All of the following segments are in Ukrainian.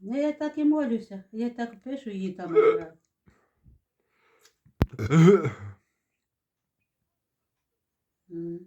Ну, я так і молюся. Я так пишу їй там. е.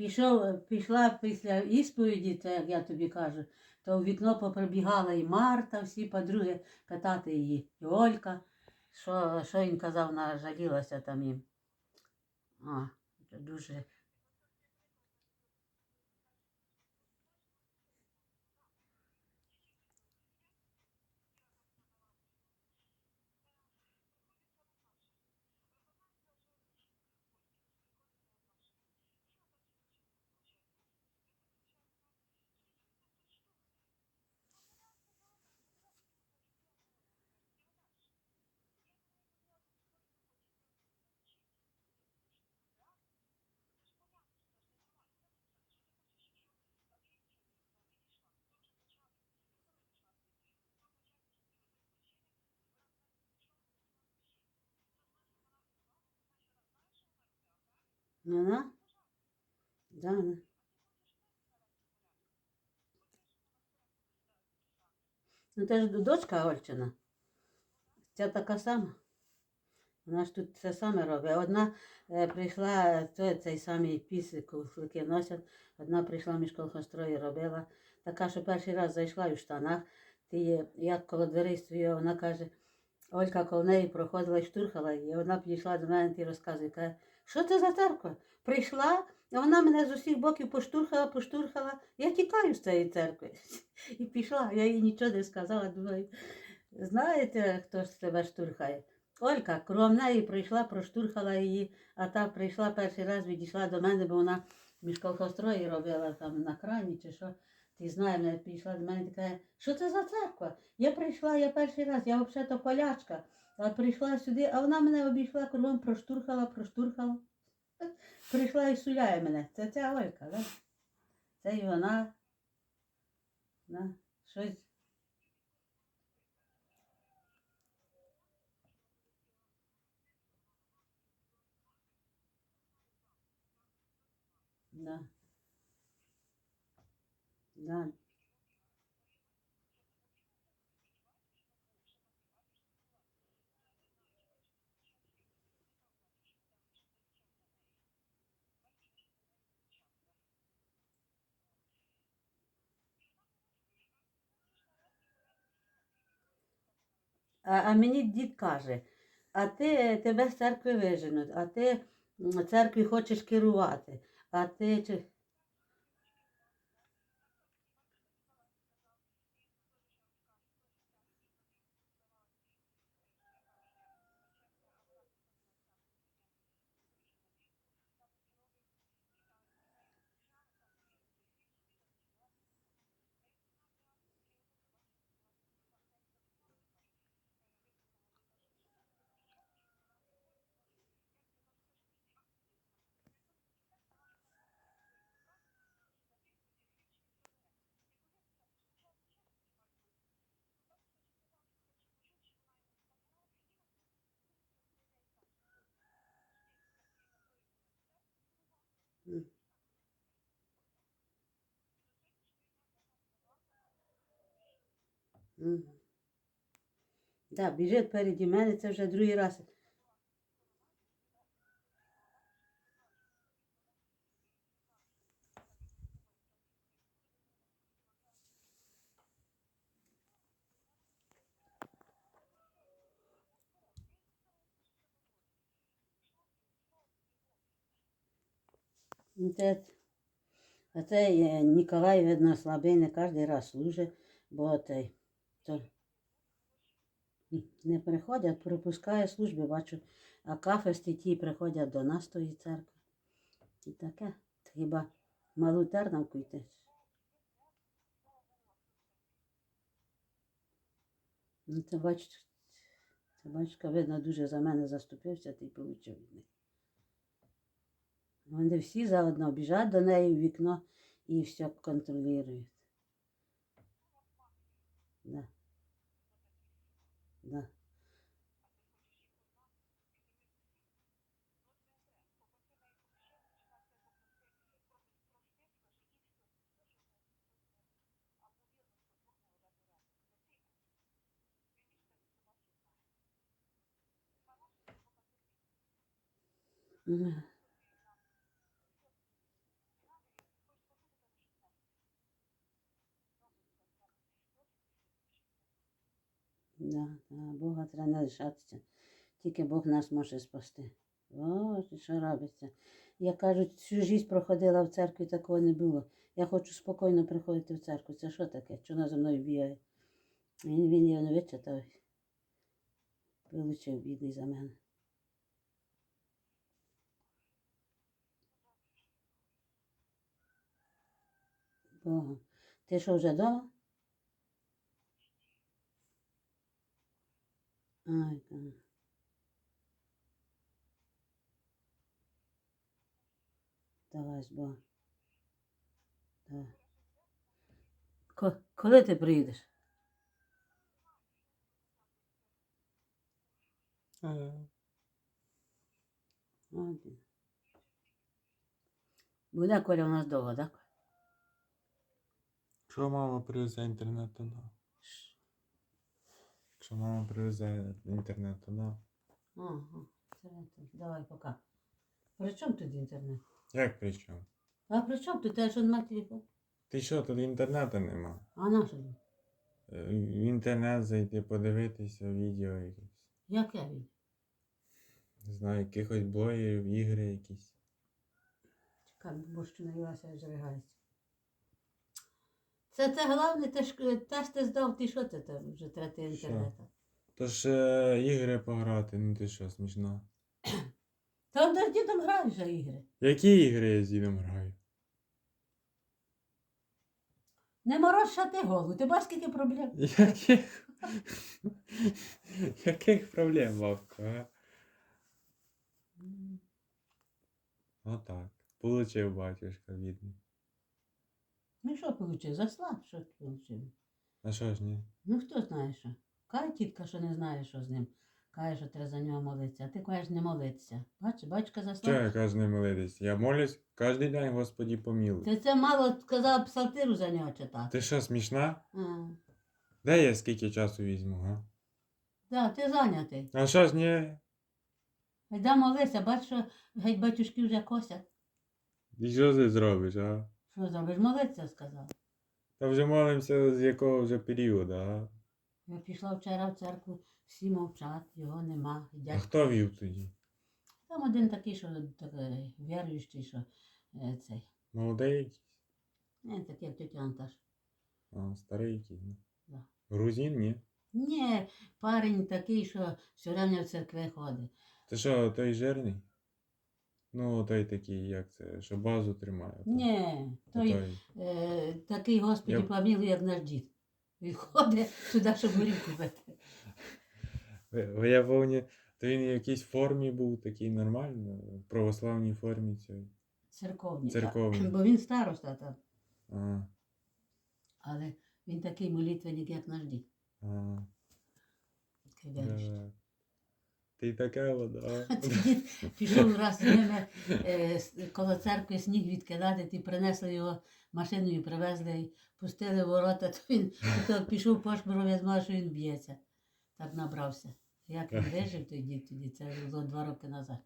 Пішов, пішла після ісповіді, це як я тобі кажу, то в вікно поприбігала і Марта, всі подруги питати її, і Олька. Що, що він казав, вона жалілася там їм. А, дуже. Вона? Да, вона. Ну, це ж дочка Ольчина. Ця така сама. Вона ж тут все саме робить. Одна е, прийшла, то, цей самий піс, кулики носять, одна прийшла між колхострою робила. Така, що перший раз зайшла і в штанах. Ти як коло дверей стояла, вона каже, Олька коло неї проходила і штурхала її. Вона підійшла до мене і розказує, каже, що це за церква? Прийшла, а вона мене з усіх боків поштурхала, поштурхала. Я тікаю з цієї церкви. І пішла, я їй нічого не сказала. Думаю, знаєте, хто ж тебе штурхає? Олька, кром неї прийшла, проштурхала її, а та прийшла перший раз, відійшла до мене, бо вона між робила там на крані чи що. Ти знаєш, вона підійшла до мене і каже, що це за церква? Я прийшла, я перший раз, я взагалі-то полячка, а прийшла сюди, а вона мене обійшла кругом, проштурхала, проштурхала. Прийшла і суляє мене. Це ця Олька, да? Це і вона. Да? Щось. Да. Да. А, а мені дід каже, а ти тебе з церкви виженуть, а ти церкві хочеш керувати, а ти чи. М. Мгм. Да, біжить переді мене, це вже другий раз. Ну, а це е, Ніколай, видно, слабий, не кожен раз служить, бо той, то не приходять, пропускає служби, бачу, а кафести ті приходять до нас тої церкви. І таке, хіба малу тернавку йти. Ну, це бачите, це бачка, видно, дуже за мене заступився, ти й получив від них. Вони всі заодно біжать до неї в вікно і все контролюють. Да. Mm-hmm. Да, да, Бога треба не лишатися. Тільки Бог нас може спасти. Боже, що робиться? Я кажу, всю життя проходила в церкві, такого не було. Я хочу спокійно приходити в церкву. Це що таке? Чого за мною бігає? Він, він його не вичитав. Вилучив бідний за мене. Бога. Ти що вже вдома? Так. Давай, Богом. Давай. Ко- Коли ти приїдеш? Ага. Буде Коля у нас довго, так? Якщо мама привезе інтернет. Якщо мама привезе інтернет, то да. Ага. Давай, пока. При чому тут інтернет? Як при чому? А при чому тут теж нема телефон? Ти що, тут інтернету нема? А на що? Е, В інтернет зайти, подивитися відео якесь. Яке він? Не знаю, якихось блогерів, ігри якісь. Чекай, бо що навілася зригається. Це те головне, те ж е, тест ти здав, ти що це там вже третій Що? інтернет? Тож е, ігри пограти, ну ти що, смішно. Та он ж дідом граєш за ігри. Які ігри я з дідом граю? Не мороз шати голову, ти бачиш, скільки проблем. Яких? Яких проблем, Вовко, а? Отак. Получив батюшка, бідний. Ну що получив? Заслав, що получив? А що ж ні? Ну хто знає що? Каже тітка, що не знає, що з ним. Каже, що треба за нього молитися, а ти кажеш не молитися. Бач, батька заслав. я кажу не молитись? Я молюсь кожен день, Господі помілуй. Ти це мало сказав псалтиру за нього читати. Ти що, смішна? А, Де я скільки часу візьму, га? да, ти зайнятий. А що ж ні? Йда молися, бач, що геть батюшки вже косять. І що ти зробиш, а? Що зробиш? Молитися, сказав. Та вже молимося з якого вже періоду, а? Я пішла вчора в церкву, всі мовчать, його нема. А хто вів тоді? Там один такий, що такий, віруючий, що е, цей. Молодий якийсь? Не, такий, як тетя Анташ. А, старий якийсь. ну. Да. Грузин, ні? Ні, парень такий, що все время в церкви ходить. Ти що, той жирний? Ну, той такий, як це, що базу тримає. той. Ні, той той. е, такий, Господи, Я- помилуй, як наш дід. Він ходить туди, щоб горілку пити. Ви- ви, Я повні, то він в якійсь формі був такий нормально, в православній формі цієї. Церковні. Церковні. Бо він староста там. А, Але він такий молитвенник, як наш дід. а, Такий да. Ти така вода. Пішов раз з ними е, коло церкви сніг відкидати, ті принесли його машиною, привезли і пустили ворота, то він то пішов пошмиром, я знала, що він б'ється. Так набрався. Як він вижив той дід тоді, це було два роки назад.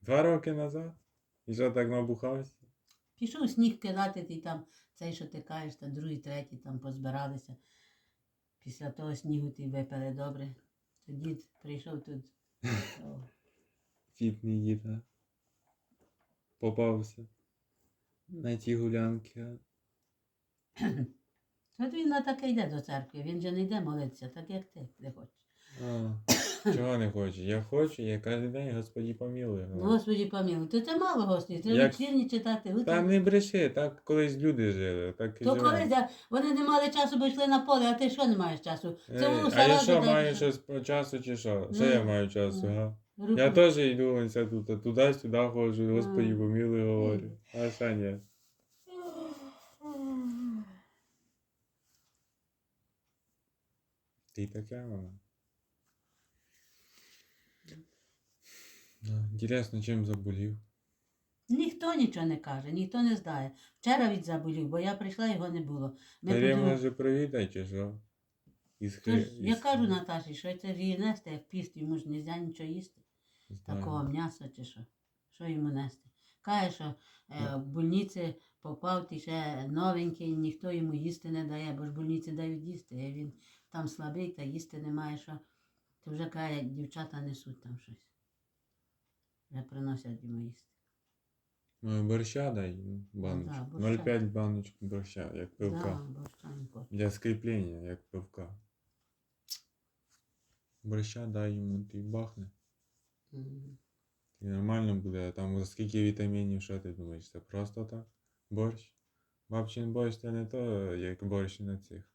Два роки назад? І що так набухався? Пішов сніг кидати, ти там цей, що ти кажеш, та другий, третій там позбиралися. Після того снігу ти випили добре. Дід прийшов тут. о, Фітний дід. Попався. На ті гулянки. От він на таке йде до церкви, він же не йде молитися, так як ти не хочеш. А, чого не хочу? Я хочу, я кожен день Господі помілує. Ну, Господі помилуй, то це мало Господі, треба Як- вечірні читати. Та не бреши, так колись люди жили, так і То живемо. коли я- вони не мали часу, бо йшли на поле, а ти що не маєш часу? Е, Це а я що, маю що? щось по часу чи що? Що Ну, я маю часу, ну. га? Я теж йду ось тут, туди-сюди ходжу, Господі Ну. помілуй говорю. А що ні? Ти така вона. Да, Інтересно, чим заболів. Ніхто нічого не каже, ніхто не знає. Вчора від заболів, бо я прийшла, його не було. Ми Та я подумали- може привітай, чи що? Із То хри... я із- кажу Наташі, що це ж її нести, як піст, йому ж не можна нічого їсти. Знаю. Такого м'яса чи що. Що йому нести? Каже, що е, в больниці попав, ти ще новенький, ніхто йому їсти не дає, бо ж в больниці дають їсти, а він там слабий та їсти немає що. То вже каже, дівчата несуть там щось. Вже приносять йому їсти. Ну, борща дай ну, баночку. да, борща. 0,5 баночку борща, як пивка. Да, борща не хоче. Для скріплення, як пивка. Борща дай йому ти бахне. Мгм. І нормально буде, а там скільки вітамінів, що ти думаєш? Це просто так? Борщ? Бабчин борщ це не то, як борщ на цих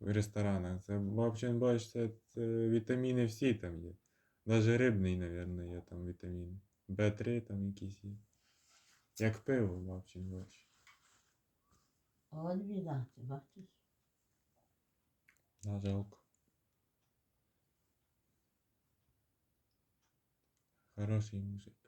в ресторанах. Це бабчин борщ, це, це вітаміни всі там є. Навіть рибний, мабуть, є там вітамін. Б3 там якісь є. Як пиво, бабчин борщ. От біда, ти бачиш? На жалко. Хороший мужик.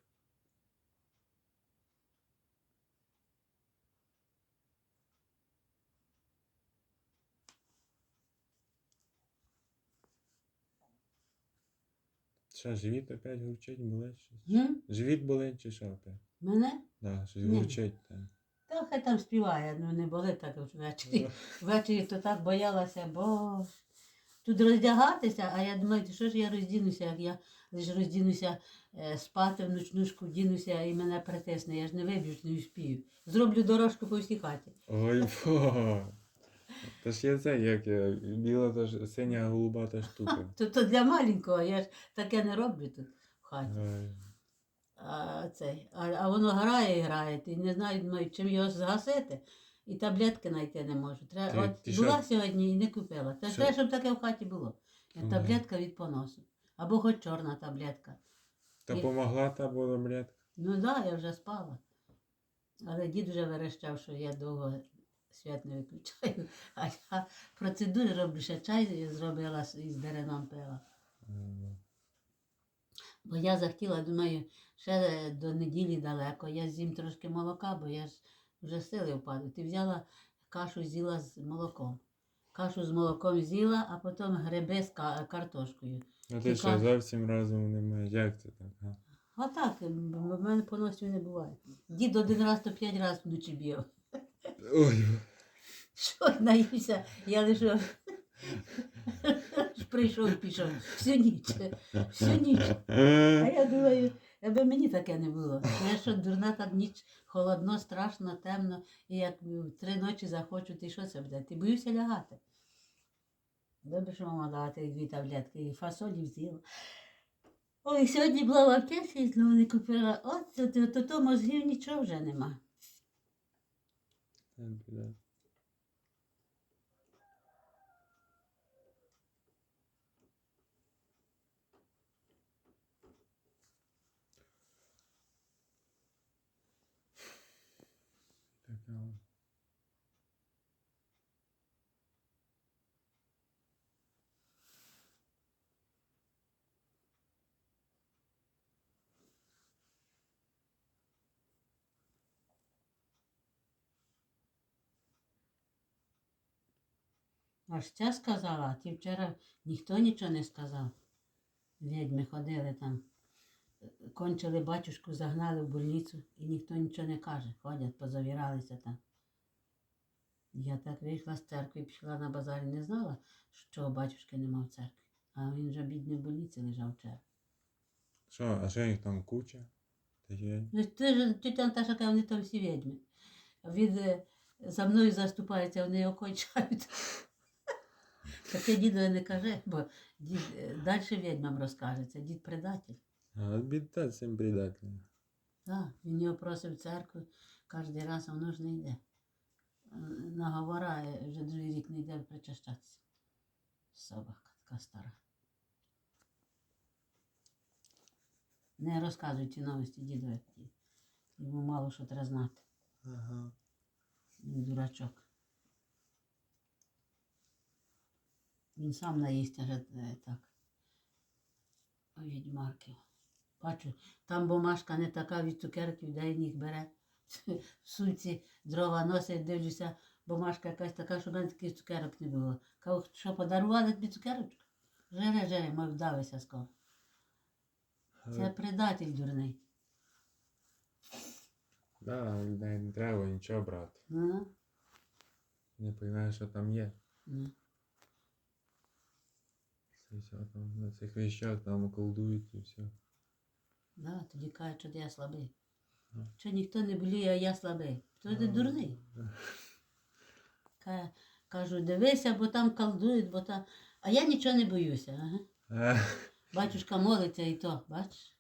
Що, живіт опять гурчить, болить щось? М? Живіт болить чи що опять? Мене? Да, щось Ні. гурчить там. Та хай там співає, ну не болить так от ввечері. Ввечері то так боялася, бо тут роздягатися, а я думаю, що ж я роздінуся, як я лише роздінуся е, спати в ночнушку, вдінуся і мене притисне, я ж не виб'ю, не успію. Зроблю дорожку по всій хаті. Ой, бо. Та ж є це, як я, біла та ж синя голубата штука. То, то для маленького, я ж таке не роблю тут в хаті. Ой. А, цей, а, а воно грає і грає, ти не знаю, думаю, чим його згасити. І таблетки знайти не можу. Треба, Ти- от ти була що? сьогодні і не купила. Це ж Що? те, щоб таке в хаті було. Ага. Таблетка від поносу. Або хоч чорна таблетка. Та І- помогла та була, блядь. Ну так, да, я вже спала. Але дід вже верещав, що я довго свят не виключаю. А я процедури роблю, ще чай зробила із дереном пила. Бо я захотіла, думаю, ще до неділі далеко. Я з'їм трошки молока, бо я ж вже сили впаду. Ти взяла кашу з'їла з молоком. Кашу з молоком з'їла, а потім гриби з картошкою. А ти що, Яка? зовсім розуму не маєш? Як це так? А? А так, в мене поносів не буває. Дід один раз то п'ять разів вночі б'є. Ой. Що наївся, я лише прийшов, пішов всю ніч. Всю ніч. А я думаю, аби мені таке не було. Я що дурна так ніч, холодно, страшно, темно, і як три ночі захочу, ти що це буде? Ти боюся лягати. Добре, що мама дала ті дві таблетки, і фасолі взяла. Ой, сьогодні була в аптеці, і знову не купила. От то, то, то, то мозгів нічого вже нема. Так, да. Така от. Аж ця сказала, а ті вчора ніхто нічого не сказав. Відьми ходили там, кончили батюшку, загнали в больницю і ніхто нічого не каже. Ходять, позавіралися там. Я так вийшла з церкви, пішла на базар і не знала, що батюшки нема в церкві. А він вже бідний в больниці лежав вчора. Що, а що їх там куча? Такі? Ну, ти ж тітя Наташа каже, вони там всі відьми. Він е, за мною заступається, вони його кончають. Таке дідові не каже, бо дід далі відьмам розкажеться, дід предатель. А, біда цим предателям. Так, він його просив в церкву кожен раз, а воно ж не йде. Е, Наговорає, вже другий рік не йде причащатися. Собака така стара. Не розказуй ці новості дідові. Йому мало що треба знати. Ага. Він дурачок. Він сам наїсть аже е, так. Відьмарки. Бачу, там бумажка не така від цукерків, де він їх бере. В сумці дрова носить, дивлюся, бумажка якась така, щоб в мене таких цукерок не було. Кажу, що подарували тобі цукерочку? Жере, жере, мов вдавися скоро. Це предатель дурний. Да, не треба нічого брати. Ну, Не розумієш, що там є. ну. Там на цих вещах там колдують і все. Да, тоді кажуть, що я слабий. Ну. Що ніхто не боліє, а я слабий. То ти дурний. Ка- Кажу, дивися, бо там колдують, бо там. А я нічого не боюся. Ага. Батюшка молиться і то, бачиш?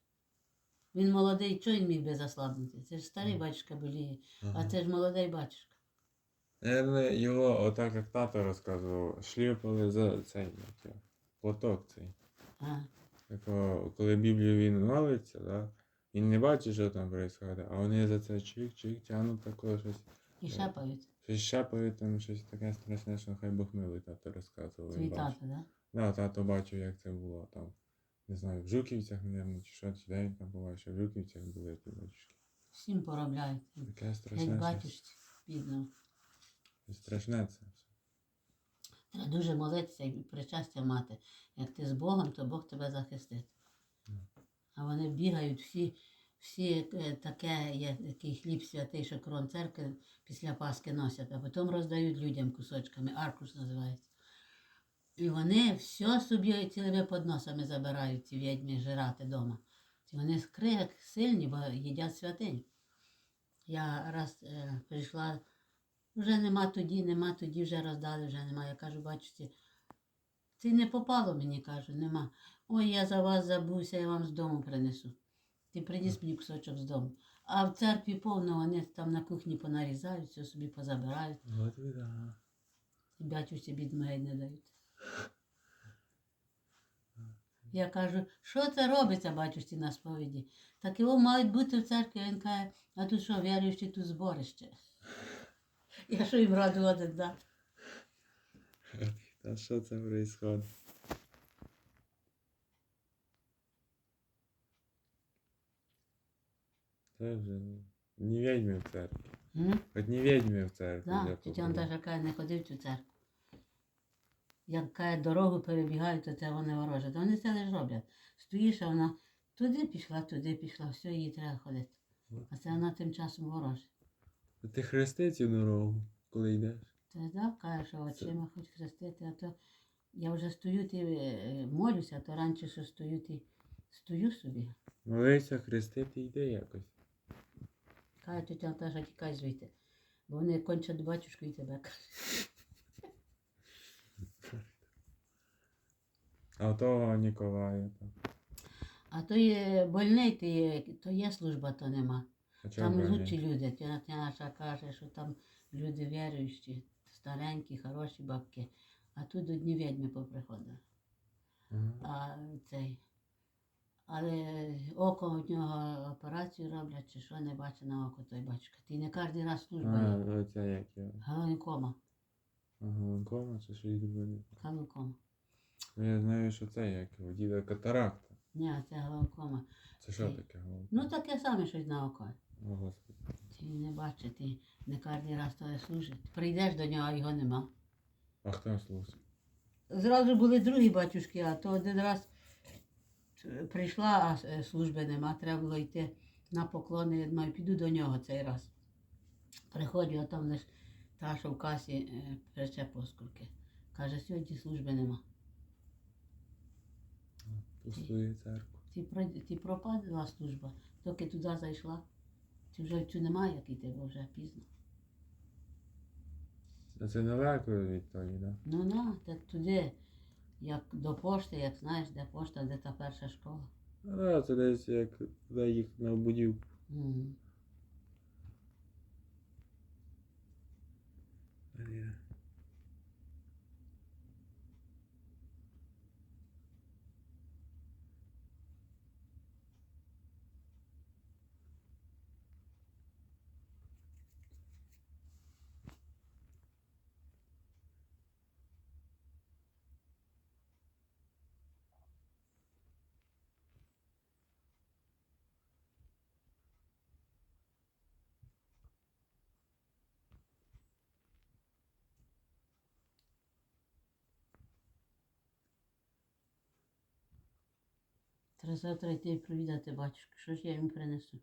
Він молодий, чого він міг би заслабнути? Це ж старий батюшка боліє, а це ж молодий батюшка. Наверное, його, отак як тато розказував, шліпали за цей платок цей. А, Такого, коли Біблію він молиться, да? він не бачить, що там відбувається, а вони за це чик-чик тягнуть такого щось. і шепають. Щось шепають, там щось таке страшне, що хай Бог милий, тато розказував. Твій тато, да? Да, тато бачив, як це було там. Не знаю, в Жуківцях, мабуть, чи що, чи де він там бував, що в Жуківцях були ті батюшки. Всім поробляють. Таке Як страшне. щось. батюшці, бідно. Страшне це. Дуже молитися і причастя мати. Як ти з Богом, то Бог тебе захистить. А вони бігають всі, всі е, таке, є такий хліб святий, що крон церкви після Пасхи носять, а потім роздають людям кусочками, аркуш називається. І вони все собі цілими подносами забирають, ці відьми жирати вдома. Вони скрик сильні, бо їдять святинь. Я раз е, прийшла, вже нема тоді, нема тоді, вже роздали, вже нема. Я кажу, бачите, ти не попало мені, кажу, нема. Ой, я за вас забувся, я вам з дому принесу. Ти приніс мені кусочок з дому. А в церкві повно вони там на кухні понарізають, все собі позабирають. От біда. І батюшці бідмей не дають. Я кажу, що це робиться, батюшці, на сповіді? Так його мають бути в церкві, він каже, а тут що, віруючи тут зборище. Я що їм раду один дати? Та що це відбувається? Це не відьми в церкві. М? Хоч не відьми в церкві. Да, я тетя. Анташа каже, не ходив в цю церкву. Як каже, дорогу перебігають, то це вони ворожать. Та Вони це лише роблять. Стоїш, а вона туди пішла, туди пішла, все, їй треба ходити. А це вона тим часом ворожить. Ти хрести цю дорогу, коли йдеш? Ти да, каже, очима хоч хрестити, а то я вже стою, ти е, молюся, а то раніше, що стою, ти стою собі. Молися, хрестити йде якось. Каже, тетя Анташа, тікай звідти. Бо вони кончать батюшку і тебе. каже. А того Ніколая там. А то є больний, ти є, то є служба, то нема. А чого Там больний? лучші люди. Тетя наша каже, що там люди віруючі, старенькі, хороші бабки. А тут одні відьми поприходили. Ага. А цей. Але око у нього операцію роблять, чи що не бачить на око той батюшка. Ти не кожен раз служба А, є. оця як його. Галанкома. Ага, кома чи щось буде. Галанкома. Ну, Я знаю, що це як його, діда катаракта. Ні, це галанкома. Це що таке голова? Ну таке саме щось на око. Ти не бачиш, ти не кожен раз то служить. Прийдеш до нього, а його нема. А хто слухає? Зразу були другі батюшки, а то один раз прийшла, а е, служби нема, треба було йти на поклони. Я думаю, піду до нього цей раз. Приходжу, а там лише та, що в касі е, пече поскурки. Каже, сьогодні служби нема. Пустує церкву. Ти пропадала служба, доки туди зайшла. Ти вже цю немає, як іти, бо вже пізно. А це далеко від тої, да? Ну на, так туди, як до пошти, як знаєш, де пошта, де та перша школа. А, це десь як де їх на будів. Мгм. Треба завтра йти і провідати батюшку. Що ж я йому принесу?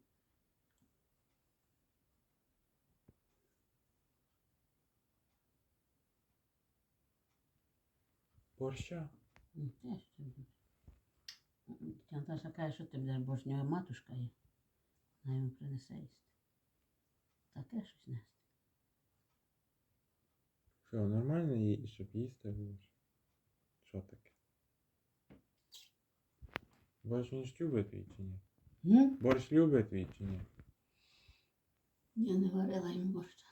Борща. Ну, теж будеш. Тетя Наташа каже, що ти будеш, бо ж в нього матушка є. Вона йому принесе їсти. Таке щось нести. Що, нормально їй, щоб їсти було? Що таке? Борщ не любить твій чи ні? М? Борщ любить твій чи ні? Я не варила йому борща.